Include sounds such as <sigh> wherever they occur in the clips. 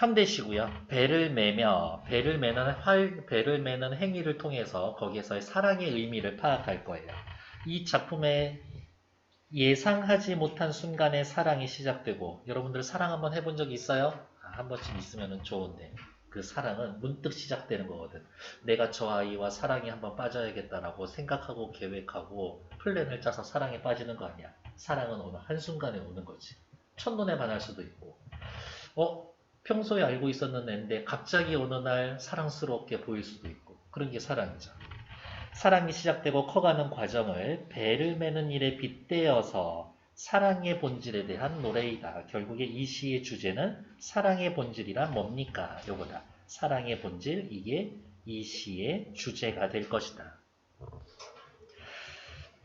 현대시고요. 배를 매며 배를 매는 활 배를 매는 행위를 통해서 거기에서의 사랑의 의미를 파악할 거예요. 이 작품의 예상하지 못한 순간에 사랑이 시작되고 여러분들 사랑 한번 해본 적 있어요? 아, 한 번쯤 있으면 좋은데 그 사랑은 문득 시작되는 거거든. 내가 저 아이와 사랑에 한번 빠져야겠다라고 생각하고 계획하고 플랜을 짜서 사랑에 빠지는 거 아니야. 사랑은 어느 한순간에 오는 거지. 첫눈에 반할 수도 있고 어? 평소에 알고 있었는 애인데 갑자기 어느 날 사랑스럽게 보일 수도 있고 그런 게 사랑이죠. 사랑이 시작되고 커가는 과정을 배를 매는 일에 빗대어서 사랑의 본질에 대한 노래이다. 결국에 이 시의 주제는 사랑의 본질이란 뭡니까? 요거다. 사랑의 본질, 이게 이 시의 주제가 될 것이다.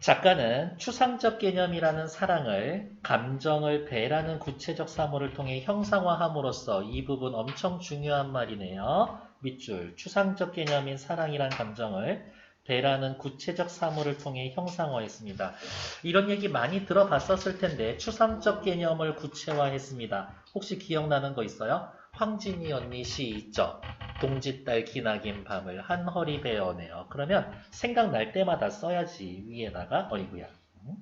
작가는 추상적 개념이라는 사랑을 감정을 배라는 구체적 사물을 통해 형상화함으로써 이 부분 엄청 중요한 말이네요. 밑줄 추상적 개념인 사랑이란 감정을 배라는 구체적 사물을 통해 형상화했습니다. 이런 얘기 많이 들어봤었을 텐데 추상적 개념을 구체화했습니다. 혹시 기억나는 거 있어요? 황진이 언니 시 있죠? 동짓달 기나긴 밤을 한 허리 베어내요. 그러면 생각날 때마다 써야지 위에다가 어이구야 음?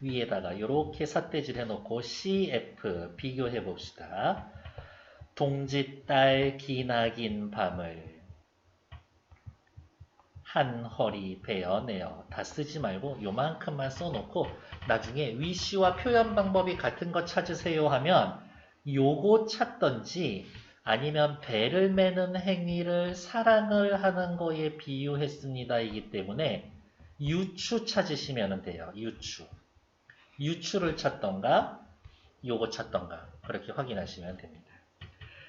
위에다가 이렇게 삿대질 해놓고 CF 비교해 봅시다. 동짓달 기나긴 밤을 한 허리 베어내요. 다 쓰지 말고 요만큼만 써놓고 나중에 위시와 표현 방법이 같은 거 찾으세요 하면 요거 찾던지 아니면 배를 매는 행위를 사랑을 하는 거에 비유했습니다. 이기 때문에 유추 찾으시면 돼요. 유추. 유추를 찾던가 요거 찾던가 그렇게 확인하시면 됩니다.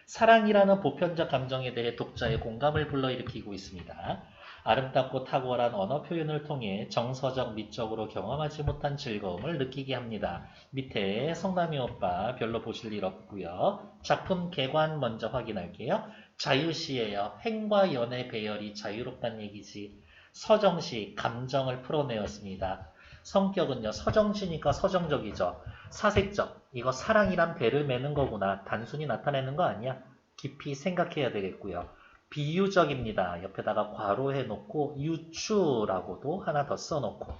사랑이라는 보편적 감정에 대해 독자의 공감을 불러일으키고 있습니다. 아름답고 탁월한 언어 표현을 통해 정서적, 미적으로 경험하지 못한 즐거움을 느끼게 합니다. 밑에 성남이 오빠 별로 보실 일 없고요. 작품 개관 먼저 확인할게요. 자유시예요. 행과 연의 배열이 자유롭다는 얘기지. 서정시, 감정을 풀어내었습니다. 성격은요. 서정시니까 서정적이죠. 사색적, 이거 사랑이란 배를 매는 거구나. 단순히 나타내는 거 아니야. 깊이 생각해야 되겠고요. 비유적입니다. 옆에다가 괄호 해 놓고 유추라고도 하나 더 써놓고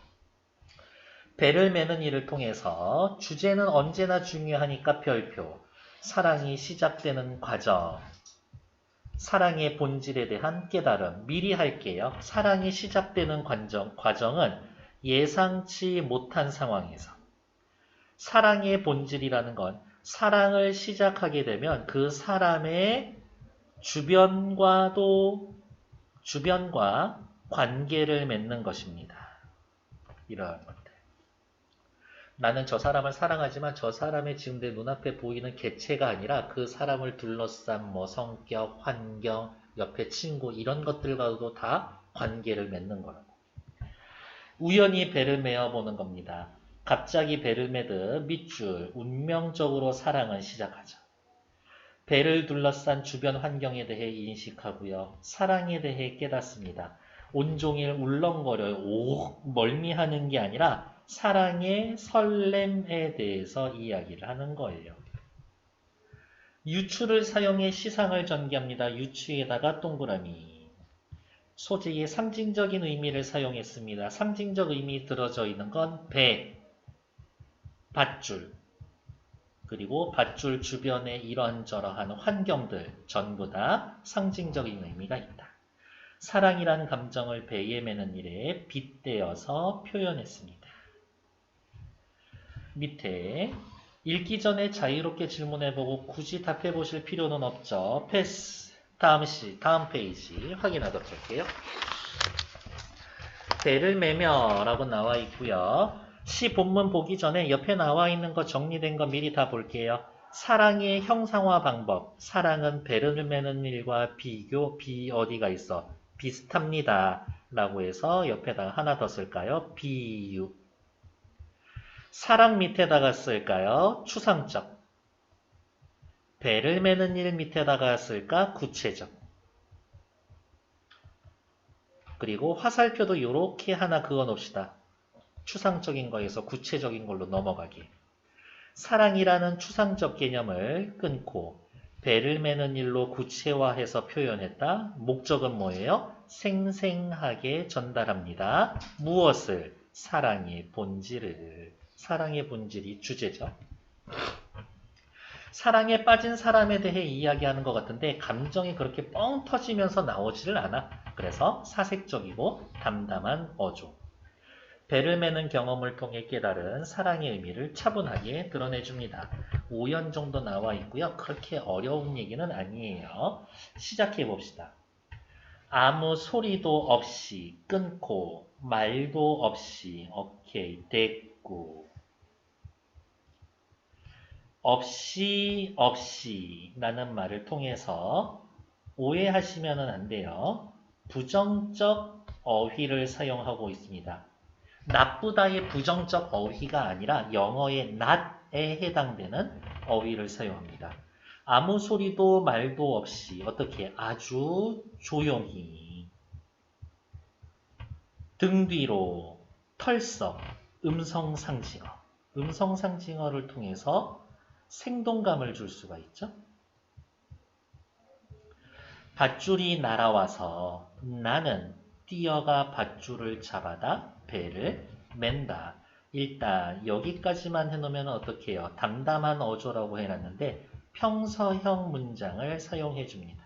배를 매는 일을 통해서 주제는 언제나 중요하니까 별표 사랑이 시작되는 과정 사랑의 본질에 대한 깨달음 미리 할게요. 사랑이 시작되는 과정, 과정은 예상치 못한 상황에서 사랑의 본질이라는 건 사랑을 시작하게 되면 그 사람의 주변과도 주변과 관계를 맺는 것입니다. 이러한. 나는 저 사람을 사랑하지만 저 사람의 지금 내 눈앞에 보이는 개체가 아니라 그 사람을 둘러싼 뭐 성격, 환경, 옆에 친구 이런 것들과도 다 관계를 맺는 거라고. 우연히 배를 메어 보는 겁니다. 갑자기 매듯 밑줄 운명적으로 사랑은 시작하죠. 배를 둘러싼 주변 환경에 대해 인식하고요. 사랑에 대해 깨닫습니다. 온종일 울렁거려요. 오, 멀미하는 게 아니라 사랑의 설렘에 대해서 이야기를 하는 거예요. 유추를 사용해 시상을 전개합니다. 유추에다가 동그라미. 소재의 상징적인 의미를 사용했습니다. 상징적 의미 들어져 있는 건 배, 밧줄, 그리고 밧줄 주변에 이러한저러한 환경들 전부 다 상징적인 의미가 있다. 사랑이란 감정을 배에 매는 일에 빗대어서 표현했습니다. 밑에 읽기 전에 자유롭게 질문해보고 굳이 답해보실 필요는 없죠. 패스. 다음 시, 다음 페이지 확인하도록 할게요. 배를 매며 라고 나와 있고요. 시 본문 보기 전에 옆에 나와 있는 거 정리된 거 미리 다 볼게요. 사랑의 형상화 방법. 사랑은 배를 매는 일과 비교, 비 어디가 있어? 비슷합니다. 라고 해서 옆에다가 하나 더 쓸까요? 비유. 사랑 밑에다가 쓸까요? 추상적. 배를 매는 일 밑에다가 쓸까? 구체적. 그리고 화살표도 이렇게 하나 그어 놓읍시다. 추상적인 거에서 구체적인 걸로 넘어가기. 사랑이라는 추상적 개념을 끊고 배를 매는 일로 구체화해서 표현했다. 목적은 뭐예요? 생생하게 전달합니다. 무엇을? 사랑의 본질을. 사랑의 본질이 주제죠. 사랑에 빠진 사람에 대해 이야기하는 것 같은데 감정이 그렇게 뻥 터지면서 나오지를 않아. 그래서 사색적이고 담담한 어조. 매는 경험을 통해 깨달은 사랑의 의미를 차분하게 드러내줍니다. 5연 정도 나와 있고요. 그렇게 어려운 얘기는 아니에요. 시작해 봅시다. 아무 소리도 없이 끊고 말도 없이 오케이 됐고 없이 없이 라는 말을 통해서 오해하시면 안 돼요. 부정적 어휘를 사용하고 있습니다. 나쁘다의 부정적 어휘가 아니라 영어의 not에 해당되는 어휘를 사용합니다. 아무 소리도 말도 없이 어떻게 아주 조용히 등 뒤로 털썩 음성 상징어 음성 상징어를 통해서 생동감을 줄 수가 있죠. 밧줄이 날아와서 나는 뛰어가 밧줄을 잡아다 배를 맨다. 일단 여기까지만 해놓으면 어떻게 해요? 담담한 어조라고 해놨는데 평서형 문장을 사용해 줍니다.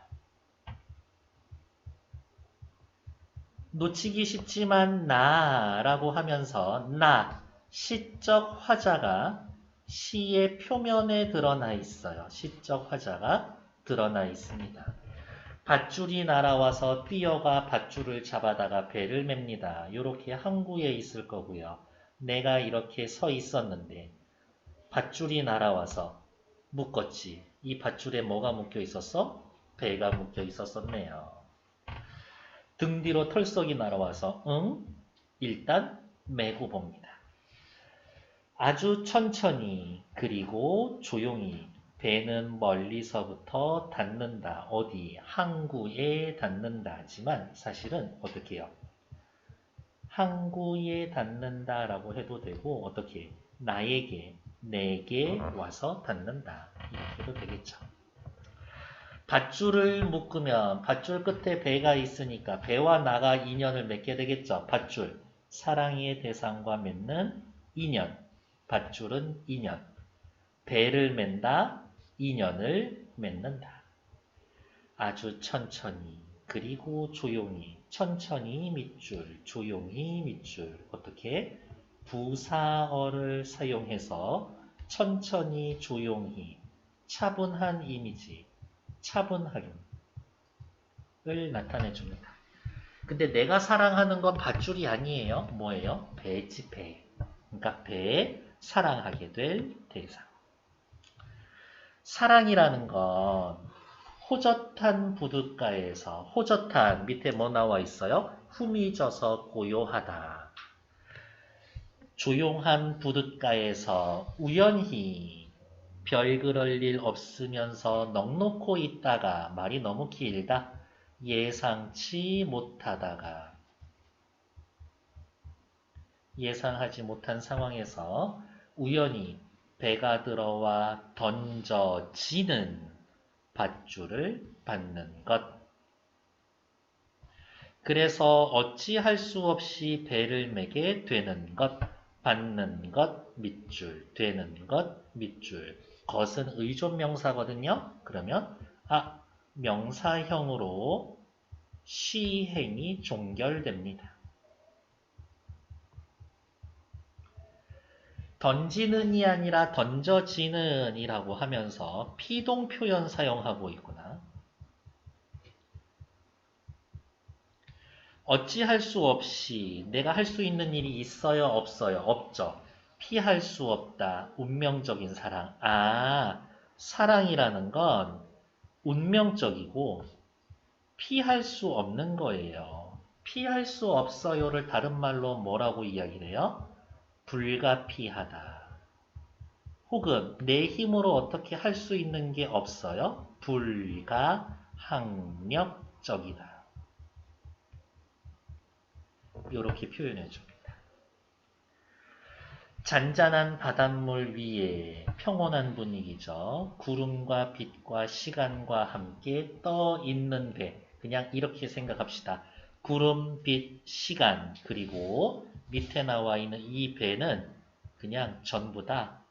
놓치기 쉽지만 나라고 하면서 나 시적 화자가 시의 표면에 드러나 있어요. 시적 화자가 드러나 있습니다. 밧줄이 날아와서 뛰어가 밧줄을 잡아다가 배를 맵니다. 이렇게 항구에 있을 거고요. 내가 이렇게 서 있었는데 밧줄이 날아와서 묶었지. 이 밧줄에 뭐가 묶여 있었어? 배가 묶여 있었었네요. 등 뒤로 털썩이 날아와서 응? 일단 메고 봅니다. 아주 천천히 그리고 조용히 배는 멀리서부터 닿는다. 어디? 항구에 닿는다. 하지만 사실은 어떻게 해요? 항구에 닿는다 라고 해도 되고 어떻게? 나에게, 내게 와서 닿는다. 이렇게 해도 되겠죠. 밧줄을 묶으면 밧줄 끝에 배가 있으니까 배와 나가 인연을 맺게 되겠죠. 밧줄, 사랑의 대상과 맺는 인연. 밧줄은 인연. 배를 맨다, 인연을 맺는다. 아주 천천히 그리고 조용히 천천히 밑줄 조용히 밑줄 어떻게 부사어를 사용해서 천천히 조용히 차분한 이미지 차분하게 을 나타내 줍니다. 근데 내가 사랑하는 건 밧줄이 아니에요. 뭐예요? 배지 배. 그러니까 배 사랑하게 될 대상. 사랑이라는 건 호젓한 부둣가에서 호젓한 밑에 뭐 나와 있어요? 후미져서 고요하다. 조용한 부둣가에서 우연히 별 그럴 일 없으면서 넉놓고 있다가 말이 너무 길다. 예상치 못하다가 예상하지 못한 상황에서 우연히 배가 들어와 던져지는 밧줄을 받는 것. 그래서 어찌할 수 없이 배를 매게 되는 것, 받는 것, 밑줄, 되는 것, 밑줄. 것은 의존명사거든요. 그러면 아, 명사형으로 시행이 종결됩니다. 던지는이 아니라 던져지는 이라고 하면서 피동 표현 사용하고 있구나. 어찌할 수 없이 내가 할 수 있는 일이 있어요 없어요 없죠. 피할 수 없다. 운명적인 사랑. 아 사랑이라는 건 운명적이고 피할 수 없는 거예요. 피할 수 없어요를 다른 말로 뭐라고 이야기를 해요? 불가피하다. 혹은 내 힘으로 어떻게 할 수 있는 게 없어요. 불가항력적이다. 이렇게 표현해 줍니다. 잔잔한 바닷물 위에 평온한 분위기죠. 구름과 빛과 시간과 함께 떠 있는 배. 그냥 이렇게 생각합시다. 구름, 빛, 시간 그리고 밑에 나와 있는 이 배는 그냥 전부 다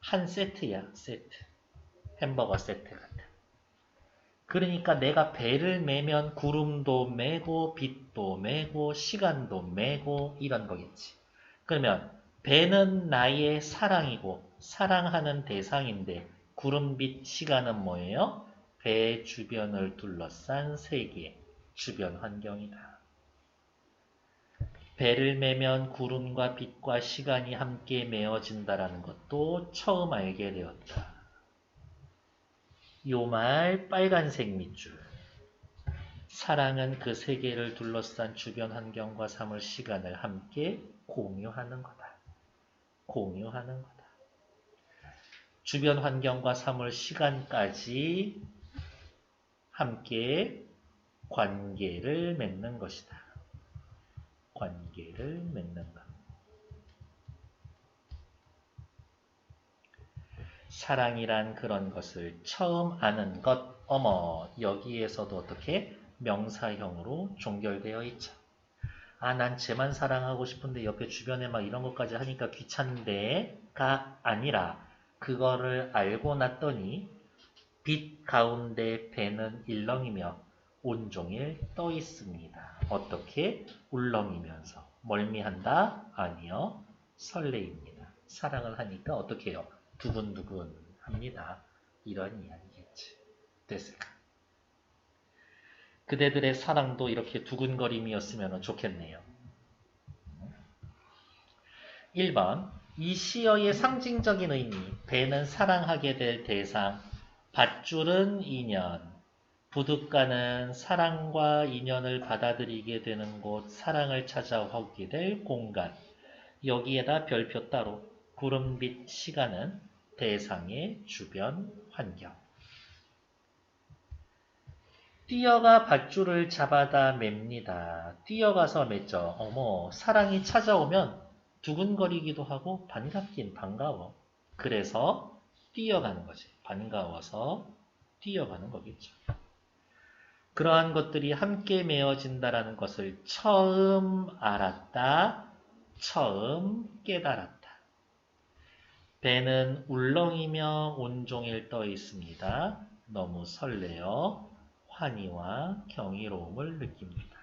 한 세트야. 세트. 햄버거 세트 같아. 그러니까 내가 배를 매면 구름도 매고 빛도 매고 시간도 매고 이런 거겠지. 그러면 배는 나의 사랑이고 사랑하는 대상인데 구름 빛 시간은 뭐예요? 배 주변을 둘러싼 세계, 주변 환경이다. 배를 매면 구름과 빛과 시간이 함께 메어진다라는 것도 처음 알게 되었다. 요 말 빨간색 밑줄. 사랑은 그 세계를 둘러싼 주변 환경과 삶을 시간을 함께 공유하는 거다. 공유하는 거다. 주변 환경과 삶을 시간까지 함께 관계를 맺는 것이다. 관계를 맺는 것. 사랑이란 그런 것을 처음 아는 것, 어머, 여기에서도 어떻게 명사형으로 종결되어 있죠. 아, 난 쟤만 사랑하고 싶은데 옆에 주변에 막 이런 것까지 하니까 귀찮은데가 아니라 그거를 알고 났더니 빛 가운데 배는 일렁이며 온종일 떠 있습니다. 어떻게? 울렁이면서. 멀미한다? 아니요. 설레입니다. 사랑을 하니까 어떻게 해요? 두근두근 합니다. 이런 이야기겠지. 됐을까? 그대들의 사랑도 이렇게 두근거림이었으면 좋겠네요. 1번 이 시어의 상징적인 의미 배는 사랑하게 될 대상 밧줄은 인연 부둣가는 사랑과 인연을 받아들이게 되는 곳 사랑을 찾아오게 될 공간 여기에다 별표 따로 구름빛 시간은 대상의 주변 환경 뛰어가 밧줄을 잡아다 맵니다. 뛰어가서 맺죠. 어머, 사랑이 찾아오면 두근거리기도 하고 반갑긴 반가워. 그래서 뛰어가는 거지. 반가워서 뛰어가는 거겠죠. 그러한 것들이 함께 메어진다라는 것을 처음 알았다. 처음 깨달았다. 배는 울렁이며 온종일 떠 있습니다. 너무 설레요. 환희와 경이로움을 느낍니다.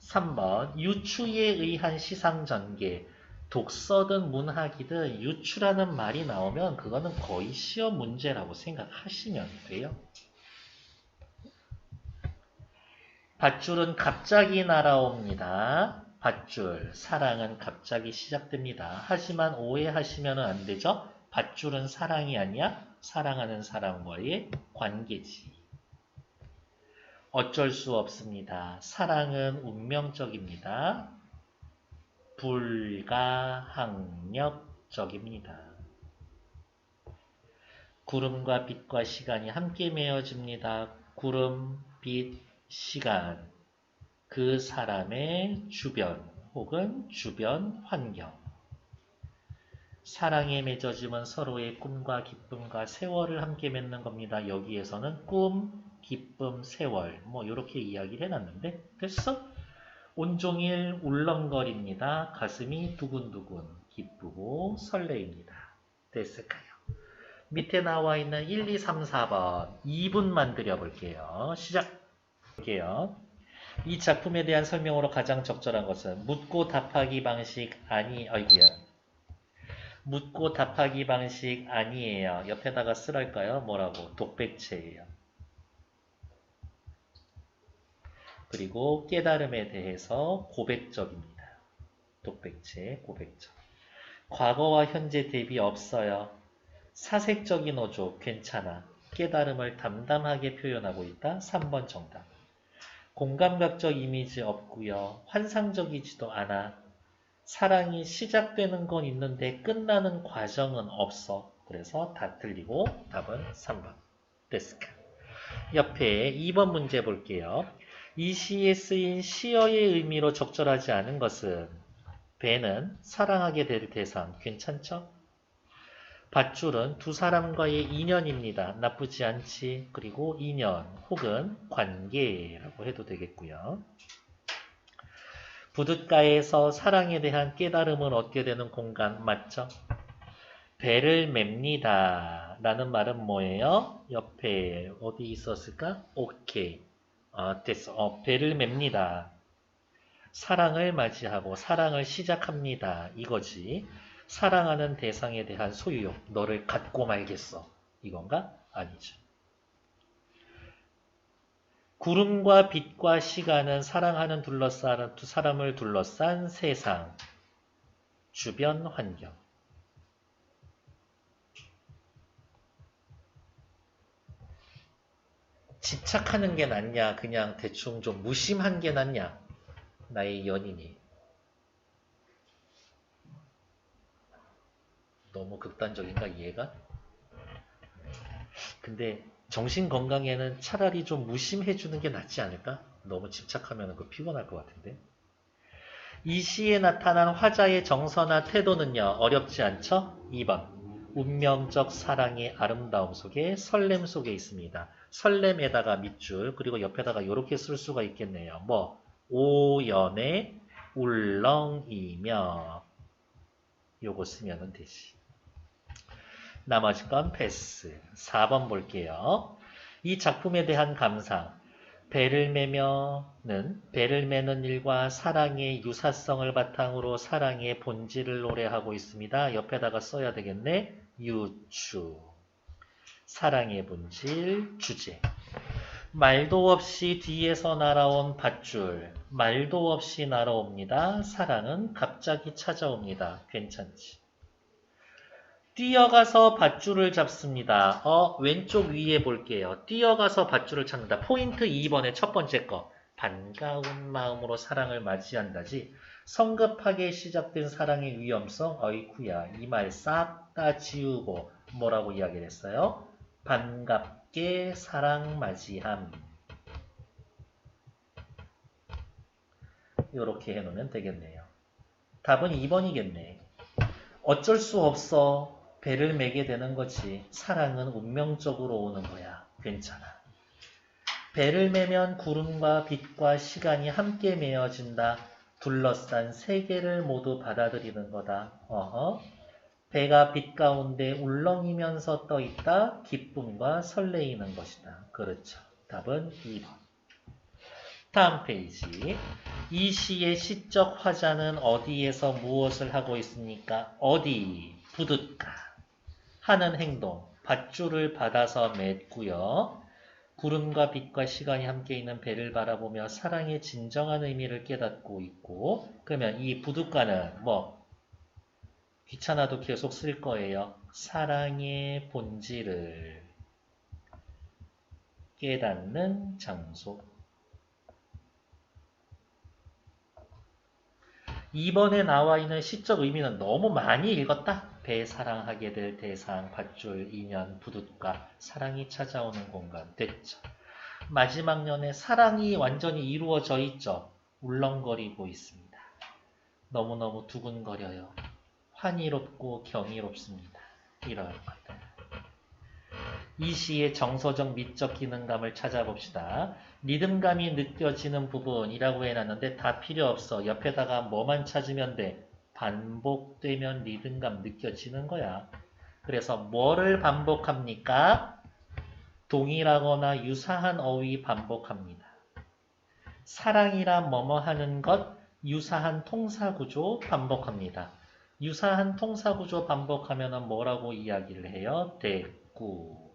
3번 유추에 의한 시상전개 독서든 문학이든 유추라는 말이 나오면 그거는 거의 시험 문제라고 생각하시면 돼요. 밧줄은 갑자기 날아옵니다. 밧줄, 사랑은 갑자기 시작됩니다. 하지만 오해하시면 안 되죠. 밧줄은 사랑이 아니야. 사랑하는 사람과의 관계지. 어쩔 수 없습니다. 사랑은 운명적입니다. 불가항력적입니다. 구름과 빛과 시간이 함께 메어집니다. 구름, 빛, 시간. 그 사람의 주변 혹은 주변 환경. 사랑에 맺어지면 서로의 꿈과 기쁨과 세월을 함께 맺는 겁니다. 여기에서는 꿈, 기쁨, 세월 뭐 이렇게 이야기를 해놨는데 됐어? 온종일 울렁거립니다. 가슴이 두근두근 기쁘고 설레입니다. 됐을까요? 밑에 나와 있는 1, 2, 3, 4번 2분만 드려볼게요. 시작! 볼게요. 이 작품에 대한 설명으로 가장 적절한 것은 묻고 답하기 방식 아니 아이구야 묻고 답하기 방식 아니에요. 옆에다가 쓰랄까요? 뭐라고? 독백체예요. 그리고 깨달음에 대해서 고백적입니다. 독백체, 고백적. 과거와 현재 대비 없어요. 사색적인 어조, 괜찮아. 깨달음을 담담하게 표현하고 있다. 3번 정답. 공감각적 이미지 없고요. 환상적이지도 않아. 사랑이 시작되는 건 있는데 끝나는 과정은 없어. 그래서 다 틀리고 답은 3번. 됐을까? 옆에 2번 문제 볼게요. 이 시에 쓰인 시어의 의미로 적절하지 않은 것은 배는 사랑하게 될 대상 괜찮죠? 밧줄은 두 사람과의 인연입니다. 나쁘지 않지. 그리고 인연 혹은 관계라고 해도 되겠고요. 부둣가에서 사랑에 대한 깨달음을 얻게 되는 공간 맞죠? 배를 맵니다. 라는 말은 뭐예요? 옆에 어디 있었을까? 오케이. 아, 됐어. 어, 배를 맵니다. 사랑을 맞이하고 사랑을 시작합니다. 이거지. 사랑하는 대상에 대한 소유욕. 너를 갖고 말겠어. 이건가? 아니죠. 구름과 빛과 시간은 사랑하는 둘러싸는 두 사람을 둘러싼 세상, 주변 환경. 집착하는 게 낫냐, 그냥 대충 좀 무심한 게 낫냐, 나의 연인이. 너무 극단적인가, 이해가? 근데 정신 건강에는 차라리 좀 무심해 주는 게 낫지 않을까? 너무 집착하면 그 피곤할 것 같은데. 이 시에 나타난 화자의 정서나 태도는요, 어렵지 않죠? 2번. 운명적 사랑의 아름다움 속에 설렘 속에 있습니다. 설렘에다가 밑줄, 그리고 옆에다가 이렇게 쓸 수가 있겠네요. 뭐, 오연의 울렁이며. 요거 쓰면 되지. 나머지 건 패스. 4번 볼게요. 이 작품에 대한 감상. 배를 매며는 배를 매는 일과 사랑의 유사성을 바탕으로 사랑의 본질을 노래하고 있습니다. 옆에다가 써야 되겠네. 유추. 사랑의 본질, 주제. 말도 없이 뒤에서 날아온 밧줄. 말도 없이 날아옵니다. 사랑은 갑자기 찾아옵니다. 괜찮지? 뛰어가서 밧줄을 잡습니다. 어, 왼쪽 위에 볼게요. 뛰어가서 밧줄을 찾는다. 포인트 2번의 첫 번째 거. 반가운 마음으로 사랑을 맞이한다지. 성급하게 시작된 사랑의 위험성, 어이쿠야, 이 말 싹 다 지우고 뭐라고 이야기를 했어요? 반갑게 사랑 맞이함. 이렇게 해놓으면 되겠네요. 답은 2번이겠네. 어쩔 수 없어. 배를 매게 되는 거지. 사랑은 운명적으로 오는 거야. 괜찮아. 배를 매면 구름과 빛과 시간이 함께 메어진다. 둘러싼 세계를 모두 받아들이는 거다. 어허. 배가 빛 가운데 울렁이면서 떠 있다. 기쁨과 설레이는 것이다. 그렇죠. 답은 2번. 다음 페이지. 이 시의 시적 화자는 어디에서 무엇을 하고 있습니까? 어디? 부둣가. 하는 행동. 밧줄을 받아서 맺고요. 구름과 빛과 시간이 함께 있는 배를 바라보며 사랑의 진정한 의미를 깨닫고 있고 그러면 이 부둣가는 뭐 귀찮아도 계속 쓸 거예요. 사랑의 본질을 깨닫는 장소. 2번에 나와 있는 시적 의미는 너무 많이 읽었다. 배 사랑하게 될 대상, 밧줄, 인연, 부둣가, 사랑이 찾아오는 공간. 됐죠. 마지막 년에 사랑이 완전히 이루어져 있죠. 울렁거리고 있습니다. 너무너무 두근거려요. 환희롭고 경이롭습니다. 이런 것들. 이 시의 정서적 미적 기능감을 찾아봅시다. 리듬감이 느껴지는 부분이라고 해놨는데 다 필요 없어. 옆에다가 뭐만 찾으면 돼? 반복되면 리듬감 느껴지는 거야. 그래서 뭐를 반복합니까? 동일하거나 유사한 어휘 반복합니다. 사랑이라 뭐뭐 하는 것, 유사한 통사구조 반복합니다. 유사한 통사구조 반복하면 뭐라고 이야기를 해요? 됐고.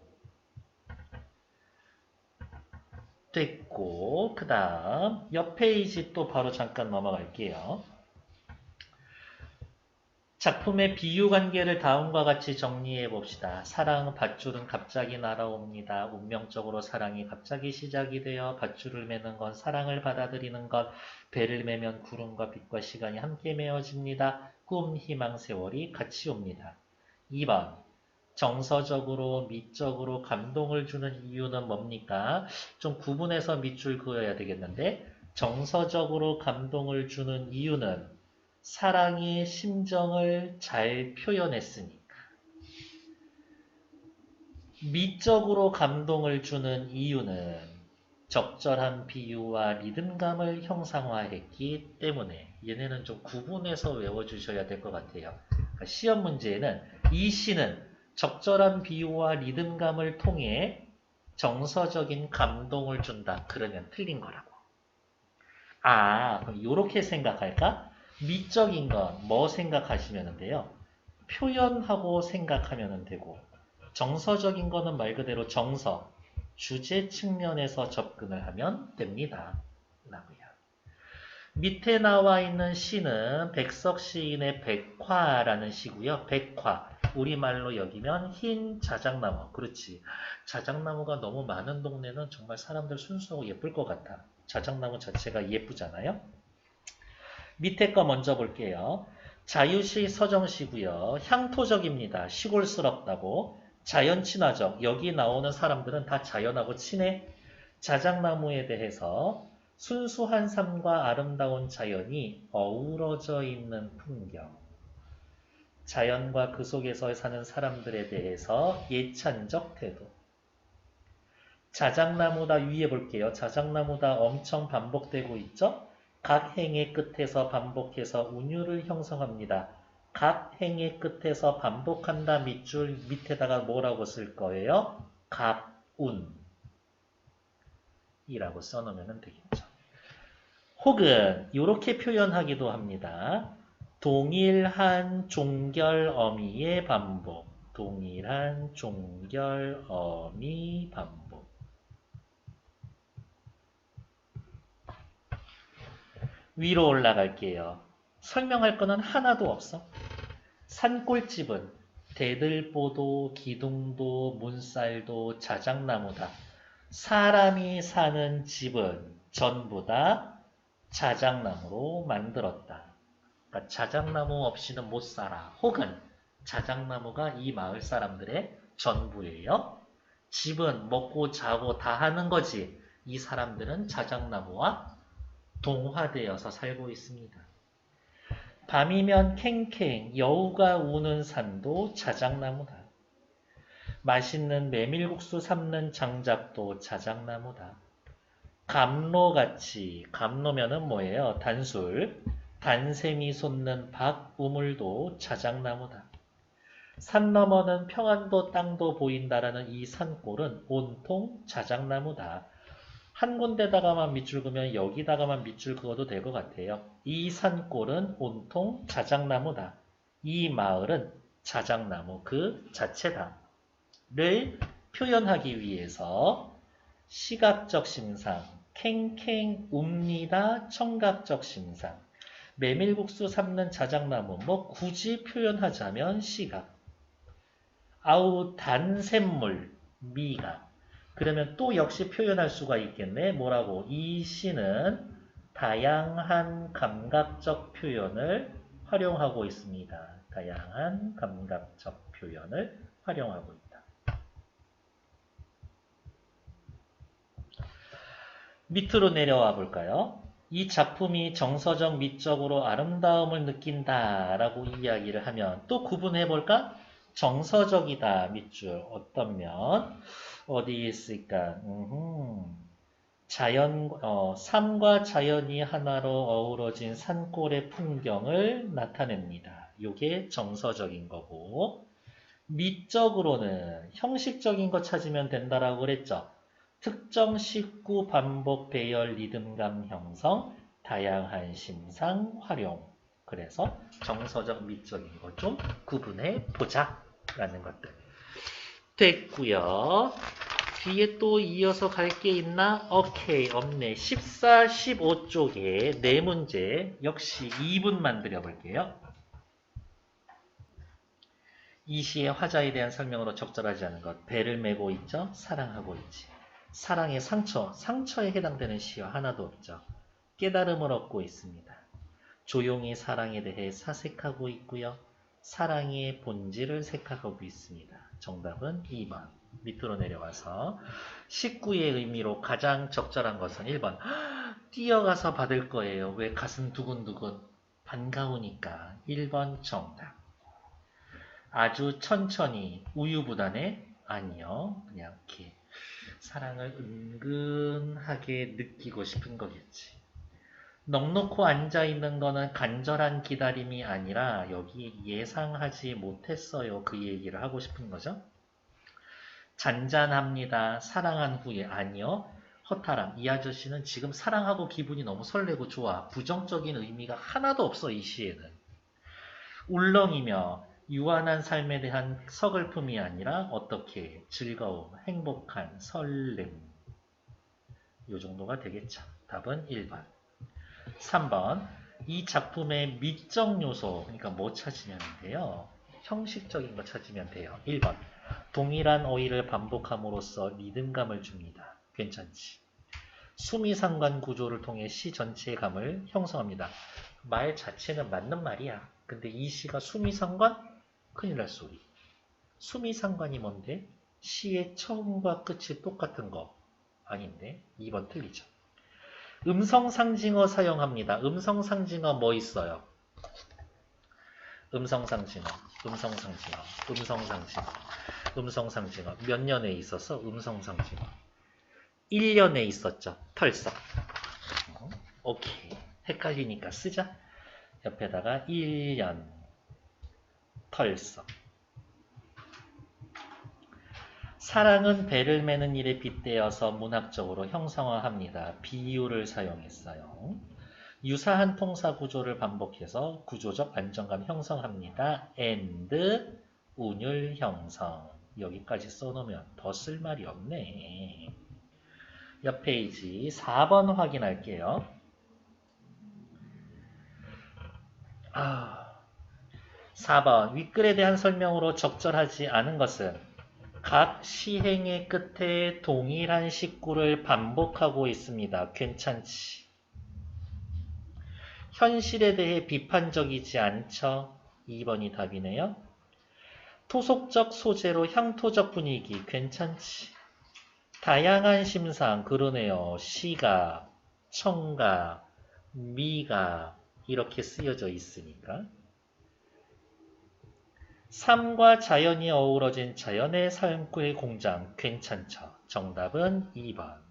됐고, 그 다음 옆 페이지 또 바로 잠깐 넘어갈게요. 작품의 비유 관계를 다음과 같이 정리해 봅시다. 사랑 밧줄은 갑자기 날아옵니다. 운명적으로 사랑이 갑자기 시작이 되어 밧줄을 매는 건 사랑을 받아들이는 것, 배를 매면 구름과 빛과 시간이 함께 메어집니다. 꿈, 희망, 세월이 같이 옵니다. 2번 정서적으로, 미적으로 감동을 주는 이유는 뭡니까? 좀 구분해서 밑줄 그어야 되겠는데 정서적으로 감동을 주는 이유는 사랑의 심정을 잘 표현했으니까. 미적으로 감동을 주는 이유는 적절한 비유와 리듬감을 형상화했기 때문에 얘네는 좀 구분해서 외워주셔야 될 것 같아요. 그러니까 시험 문제에는 이 시는 적절한 비유와 리듬감을 통해 정서적인 감동을 준다. 그러면 틀린 거라고. 아, 그럼 이렇게 생각할까? 미적인 건 뭐 생각하시면 돼요? 표현하고 생각하면 되고 정서적인 거는 말 그대로 정서, 주제 측면에서 접근을 하면 됩니다. 라고요. 밑에 나와 있는 시는 백석 시인의 백화라는 시고요. 백화. 우리말로 여기면 흰 자작나무. 그렇지. 자작나무가 너무 많은 동네는 정말 사람들 순수하고 예쁠 것 같아. 자작나무 자체가 예쁘잖아요. 밑에 거 먼저 볼게요. 자유시 서정시고요. 향토적입니다. 시골스럽다고. 자연 친화적. 여기 나오는 사람들은 다 자연하고 친해. 자작나무에 대해서 순수한 삶과 아름다운 자연이 어우러져 있는 풍경. 자연과 그 속에서 사는 사람들에 대해서 예찬적 태도. 자작나무다 위에 볼게요. 자작나무다 엄청 반복되고 있죠? 각 행의 끝에서 반복해서 운율을 형성합니다. 각 행의 끝에서 반복한다 밑줄 밑에다가 뭐라고 쓸 거예요? 갑운 이라고 써놓으면 되겠죠. 혹은 이렇게 표현하기도 합니다. 동일한 종결 어미의 반복. 동일한 종결 어미 반복. 위로 올라갈게요. 설명할 거는 하나도 없어. 산골집은 대들보도, 기둥도, 문쌀도, 자작나무다. 사람이 사는 집은 전부 다 자작나무로 만들었다. 그러니까 자작나무 없이는 못 살아. 혹은 자작나무가 이 마을 사람들의 전부예요. 집은 먹고 자고 다 하는 거지. 이 사람들은 자작나무와 동화되어서 살고 있습니다. 밤이면 캥캥 여우가 우는 산도 자작나무다. 맛있는 메밀국수 삶는 장작도 자작나무다. 감로같이 감로면은 뭐예요? 단술 단샘이 솟는 박 우물도 자작나무다. 산 너머는 평안도 땅도 보인다라는 이 산골은 온통 자작나무다. 한 군데다가만 밑줄 그으면 여기다가만 밑줄 그어도 될 것 같아요. 이 산골은 온통 자작나무다. 이 마을은 자작나무 그 자체다. 를 표현하기 위해서 시각적 심상, 캥캥 웁니다 청각적 심상, 메밀국수 삶는 자작나무, 뭐 굳이 표현하자면 시각, 아우 단샘물, 미각, 그러면 또 역시 표현할 수가 있겠네. 뭐라고? 이 시는 다양한 감각적 표현을 활용하고 있습니다. 다양한 감각적 표현을 활용하고 있다. 밑으로 내려와 볼까요? 이 작품이 정서적 미적으로 아름다움을 느낀다 라고 이야기를 하면 또 구분해 볼까? 정서적이다 밑줄 어떤 면? 어디 있을까? 음흠. 자연, 어, 삶과 자연이 하나로 어우러진 산골의 풍경을 나타냅니다. 이게 정서적인 거고 미적으로는 형식적인 거 찾으면 된다라고 그랬죠. 특정 식구 반복 배열 리듬감 형성 다양한 심상 활용 그래서 정서적 미적인 거 좀 구분해 보자 라는 것들 됐고요. 뒤에 또 이어서 갈 게 있나? 오케이, 없네. 14, 15쪽에 네 문제 역시 2분만 드려볼게요. 이 시의 화자에 대한 설명으로 적절하지 않은 것. 배를 메고 있죠? 사랑하고 있지. 사랑의 상처, 상처에 해당되는 시와 하나도 없죠. 깨달음을 얻고 있습니다. 조용히 사랑에 대해 사색하고 있고요. 사랑의 본질을 색하고 있습니다. 정답은 2번. 밑으로 내려와서 19의 의미로 가장 적절한 것은 1번. <gasps> 뛰어가서 받을 거예요. 왜 가슴 두근두근. 반가우니까 1번 정답. 아주 천천히 우유부단해? 아니요. 그냥 이렇게 사랑을 은근하게 느끼고 싶은 거겠지. 넉넉고 앉아있는 거는 간절한 기다림이 아니라 여기 예상하지 못했어요. 그 얘기를 하고 싶은 거죠. 잔잔합니다. 사랑한 후에 아니요. 허탈함. 이 아저씨는 지금 사랑하고 기분이 너무 설레고 좋아. 부정적인 의미가 하나도 없어 이 시에는. 울렁이며 유한한 삶에 대한 서글픔이 아니라 어떻게 즐거움, 행복한 설렘. 요 정도가 되겠죠. 답은 1번. 3번. 이 작품의 미적 요소, 그러니까 뭐 찾으면 돼요? 형식적인 거 찾으면 돼요. 1번. 동일한 어휘를 반복함으로써 리듬감을 줍니다. 괜찮지? 수미상관 구조를 통해 시 전체의 감을 형성합니다. 말 자체는 맞는 말이야. 근데 이 시가 수미상관? 큰일 날 소리. 수미상관이 뭔데? 시의 처음과 끝이 똑같은 거. 아닌데? 2번 틀리죠. 음성 상징어 사용합니다. 음성 상징어 뭐 있어요? 음성 상징어, 음성 상징어, 음성 상징어, 음성 상징어. 몇 년에 있어서 음성 상징어? 1년에 있었죠. 털썩. 어, 오케이. 헷갈리니까 쓰자. 옆에다가 1년. 털썩. 사랑은 배를 매는 일에 빗대어서 문학적으로 형성화합니다. 비유를 사용했어요. 유사한 통사 구조를 반복해서 구조적 안정감 형성합니다. and 운율 형성. 여기까지 써놓으면 더 쓸 말이 없네. 옆 페이지 4번 확인할게요. 아, 4번 윗글에 대한 설명으로 적절하지 않은 것은 각 시행의 끝에 동일한 식구를 반복하고 있습니다. 괜찮지? 현실에 대해 비판적이지 않죠? 2번이 답이네요. 토속적 소재로 향토적 분위기 괜찮지? 다양한 심상 그러네요. 시가, 청가, 미가 이렇게 쓰여져 있으니까 삶과 자연이 어우러진 자연의 삶구의 공장 괜찮죠. 정답은 2번.